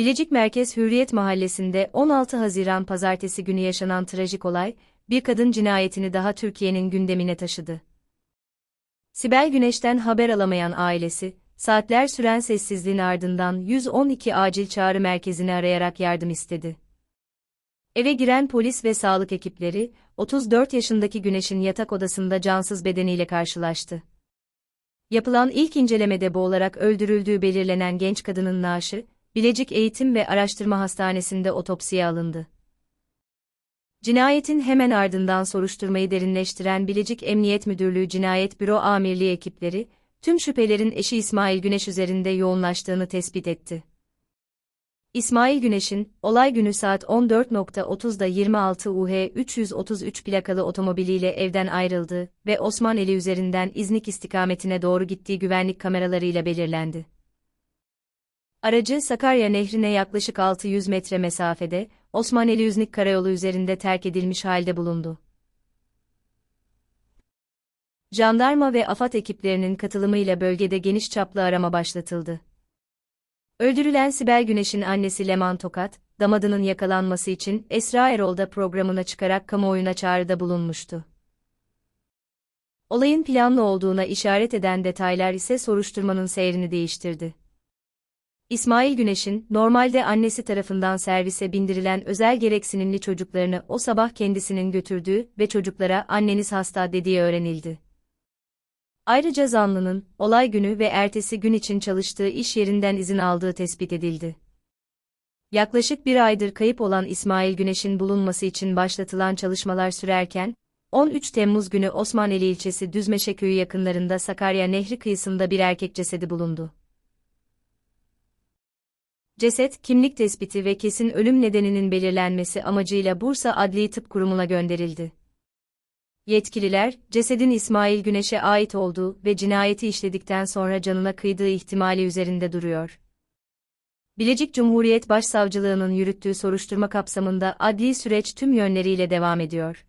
Bilecik Merkez Hürriyet Mahallesi'nde 16 Haziran pazartesi günü yaşanan trajik olay, bir kadın cinayetini daha Türkiye'nin gündemine taşıdı. Sibel Güneş'ten haber alamayan ailesi, saatler süren sessizliğin ardından 112 acil çağrı merkezini arayarak yardım istedi. Eve giren polis ve sağlık ekipleri, 34 yaşındaki Güneş'in yatak odasında cansız bedeniyle karşılaştı. Yapılan ilk incelemede boğularak öldürüldüğü belirlenen genç kadının naaşı, Bilecik Eğitim ve Araştırma Hastanesi'nde otopsiye alındı. Cinayetin hemen ardından soruşturmayı derinleştiren Bilecik Emniyet Müdürlüğü Cinayet Büro Amirliği ekipleri, tüm şüphelerin eşi İsmail Güneş üzerinde yoğunlaştığını tespit etti. İsmail Güneş'in, olay günü saat 14.30'da 26 UH 333 plakalı otomobiliyle evden ayrıldığı ve Osmaneli üzerinden İznik istikametine doğru gittiği güvenlik kameralarıyla belirlendi. Aracı Sakarya Nehri'ne yaklaşık 600 metre mesafede, Osmaneli Üznik Karayolu üzerinde terk edilmiş halde bulundu. Jandarma ve AFAD ekiplerinin katılımıyla bölgede geniş çaplı arama başlatıldı. Öldürülen Sibel Güneş'in annesi Leman Tokat, damadının yakalanması için Esra Erol'da programına çıkarak kamuoyuna çağrıda bulunmuştu. Olayın planlı olduğuna işaret eden detaylar ise soruşturmanın seyrini değiştirdi. İsmail Güneş'in, normalde annesi tarafından servise bindirilen özel gereksinimli çocuklarını o sabah kendisinin götürdüğü ve çocuklara anneniz hasta dediği öğrenildi. Ayrıca zanlının, olay günü ve ertesi gün için çalıştığı iş yerinden izin aldığı tespit edildi. Yaklaşık bir aydır kayıp olan İsmail Güneş'in bulunması için başlatılan çalışmalar sürerken, 13 Temmuz günü Osmaneli ilçesi Düzmeşe köyü yakınlarında Sakarya Nehri kıyısında bir erkek cesedi bulundu. Ceset, kimlik tespiti ve kesin ölüm nedeninin belirlenmesi amacıyla Bursa Adli Tıp Kurumu'na gönderildi. Yetkililer, cesedin İsmail Güneş'e ait olduğu ve cinayeti işledikten sonra canına kıydığı ihtimali üzerinde duruyor. Bilecik Cumhuriyet Başsavcılığı'nın yürüttüğü soruşturma kapsamında adli süreç tüm yönleriyle devam ediyor.